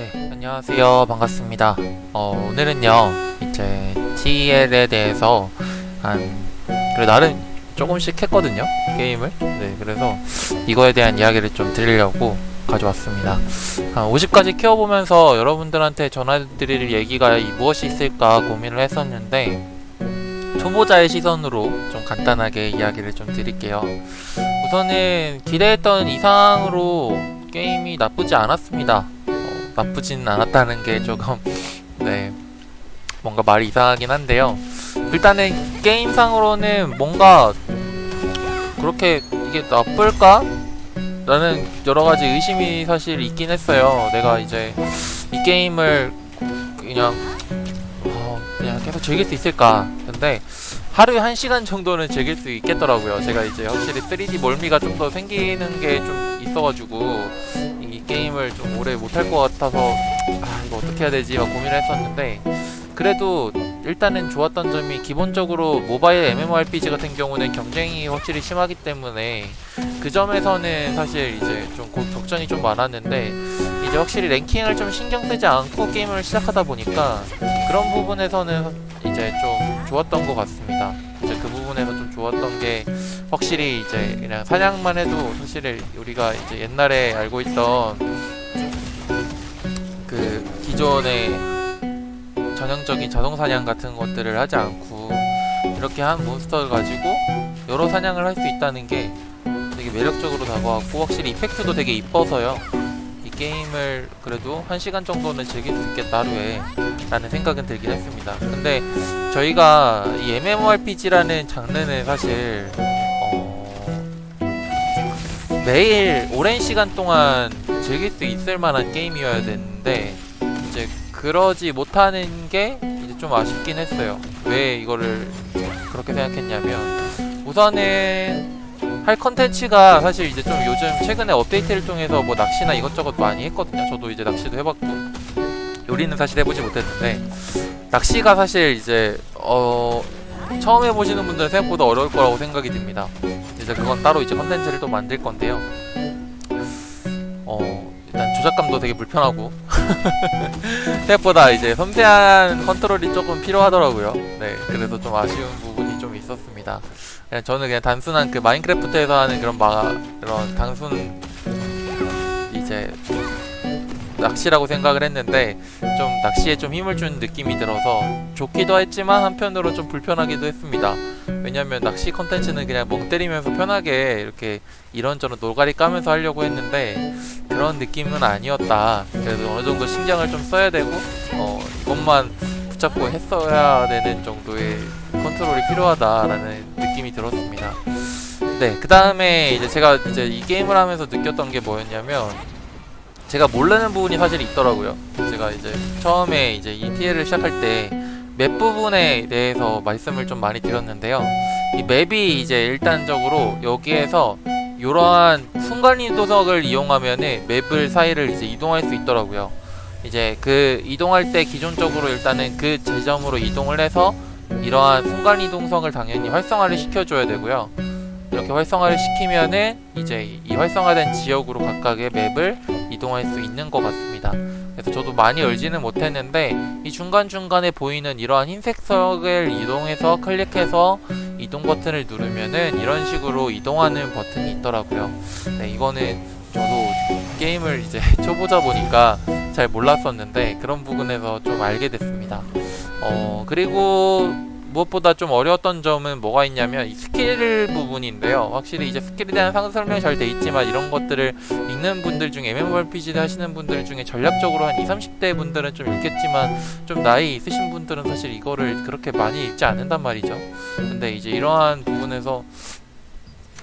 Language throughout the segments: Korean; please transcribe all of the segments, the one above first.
네, 안녕하세요. 반갑습니다. 어, 오늘은요, 이제 TL에 대해서 한, 그래, 나름 조금씩 했거든요. 게임을. 네, 그래서 이거에 대한 이야기를 좀 드리려고 가져왔습니다. 한 50까지 키워보면서 여러분들한테 전해드릴 얘기가 이 무엇이 있을까 고민을 했었는데, 초보자의 시선으로 좀 간단하게 이야기를 좀 드릴게요. 우선은 기대했던 이상으로 게임이 나쁘지 않았습니다. 어, 나쁘진 않았다는 게 조금 네 뭔가 말이 이상하긴 한데요. 일단은 게임상으로는 뭔가 그렇게 이게 나쁠까? 라는 여러 가지 의심이 사실 있긴 했어요. 내가 이제 이 게임을 그냥 어, 그냥 계속 즐길 수 있을까? 근데 하루에 한 시간 정도는 즐길 수 있겠더라고요. 제가 이제 확실히 3D 멀미가 좀 더 생기는 게 좀 있어가지고 이 게임을 좀 오래 못할 것 같아서 아 이거 어떻게 해야 되지? 막 고민을 했었는데 그래도 일단은 좋았던 점이 기본적으로 모바일 MMORPG 같은 경우는 경쟁이 확실히 심하기 때문에 그 점에서는 사실 이제 좀 고- 격전이 좀 많았는데 이제 확실히 랭킹을 좀 신경 쓰지 않고 게임을 시작하다 보니까 그런 부분에서는 이제 좀 좋았던 것 같습니다. 이제 그 부분에서 좀 좋았던 게 확실히 이제 그냥 사냥만 해도 사실 우리가 이제 옛날에 알고 있던 그 기존의 전형적인 자동 사냥 같은 것들을 하지 않고 이렇게 한 몬스터를 가지고 여러 사냥을 할 수 있다는 게 되게 매력적으로 다가왔고 확실히 이펙트도 되게 이뻐서요. 이 게임을 그래도 한 시간 정도는 즐길 수 있겠다 하루에 라는 생각은 들긴 했습니다. 근데 저희가 이 MMORPG라는 장르는 사실 어 매일 오랜 시간 동안 즐길 수 있을 만한 게임이어야 되는데 이제 그러지 못하는 게 이제 좀 아쉽긴 했어요. 왜 이거를 그렇게 생각했냐면 우선은 할 컨텐츠가 사실 이제 좀 요즘 최근에 업데이트를 통해서 뭐 낚시나 이것저것 많이 했거든요. 저도 이제 낚시도 해봤고 요리는 사실 해보지 못했는데 낚시가 사실 이제 어 처음 해보시는 분들은 생각보다 어려울 거라고 생각이 듭니다. 이제 그건 따로 이제 컨텐츠를 또 만들 건데요. 어 일단 조작감도 되게 불편하고 생각보다 이제 섬세한 컨트롤이 조금 필요하더라고요. 네, 그래서 좀 아쉬운 부분이 좀 있었습니다. 그냥 저는 그냥 단순한 그 마인크래프트에서 하는 그런 마 그런 단순 이제 낚시라고 생각을 했는데 좀 낚시에 좀 힘을 준 느낌이 들어서 좋기도 했지만 한편으로 좀 불편하기도 했습니다. 왜냐면 낚시 컨텐츠는 그냥 멍 때리면서 편하게 이렇게 이런저런 노가리 까면서 하려고 했는데 그런 느낌은 아니었다. 그래도 어느 정도 신경을 좀 써야 되고 어 이것만 붙잡고 했어야 되는 정도의 컨트롤이 필요하다라는 느낌이 들었습니다. 네, 그 다음에 이제 제가 이제 이 게임을 하면서 느꼈던 게 뭐였냐면 제가 모르는 부분이 사실 있더라고요. 제가 이제 처음에 이제 이 TL을 시작할 때 맵 부분에 대해서 말씀을 좀 많이 드렸는데요. 이 맵이 이제 일단적으로 여기에서 이러한 순간이동석을 이용하면은 맵을 사이를 이제 이동할 수 있더라고요. 이제 그 이동할 때 기존적으로 일단은 그 지점으로 이동을 해서 이러한 순간이동석을 당연히 활성화를 시켜줘야 되고요. 이렇게 활성화를 시키면은 이제 이 활성화된 지역으로 각각의 맵을 이동할 수 있는 것 같습니다. 그래서 저도 많이 열지는 못했는데 이 중간중간에 보이는 이러한 흰색 석을 이동해서 클릭해서 이동 버튼을 누르면은 이런 식으로 이동하는 버튼이 있더라고요. 네, 이거는 저도 게임을 이제 초보자 보니까 잘 몰랐었는데 그런 부분에서 좀 알게 됐습니다. 어, 그리고 무엇보다 좀 어려웠던 점은 뭐가 있냐면 이 스킬 부분인데요. 확실히 이제 스킬에 대한 상 설명이 잘 돼 있지만 이런 것들을 읽는 분들 중에 MMORPG 하시는 분들 중에 전략적으로 한 20, 30대 분들은 좀 읽겠지만 좀 나이 있으신 분들은 사실 이거를 그렇게 많이 읽지 않는단 말이죠. 근데 이제 이러한 부분에서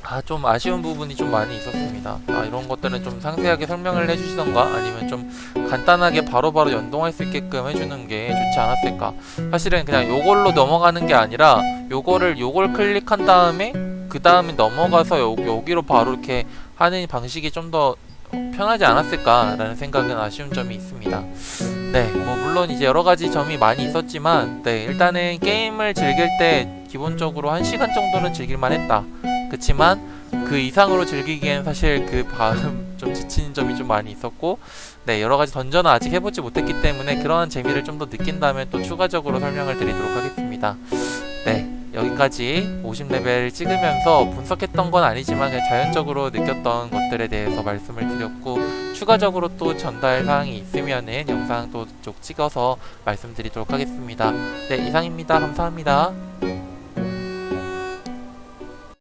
아 좀 아쉬운 부분이 좀 많이 있었습니다. 아 이런 것들은 좀 상세하게 설명을 해주시던가 아니면 좀 간단하게 바로바로 연동할 수 있게끔 해주는 게 좋지 않았을까. 사실은 그냥 요걸로 넘어가는 게 아니라 요거를 요걸 클릭한 다음에 그 다음에 넘어가서 요, 여기로 바로 이렇게 하는 방식이 좀 더 편하지 않았을까라는 생각은 아쉬운 점이 있습니다. 네, 뭐 물론 이제 여러 가지 점이 많이 있었지만, 네 일단은 게임을 즐길 때 기본적으로 한 시간 정도는 즐길만 했다. 그치만 그 이상으로 즐기기엔 사실 그 밤 좀 지치는 점이 좀 많이 있었고 네 여러 가지 던전은 아직 해보지 못했기 때문에 그러한 재미를 좀 더 느낀다면 또 추가적으로 설명을 드리도록 하겠습니다. 네 여기까지 50레벨 찍으면서 분석했던 건 아니지만 자연적으로 느꼈던 것들에 대해서 말씀을 드렸고 추가적으로 또 전달 사항이 있으면은 영상 또쪽 찍어서 말씀드리도록 하겠습니다. 네 이상입니다. 감사합니다.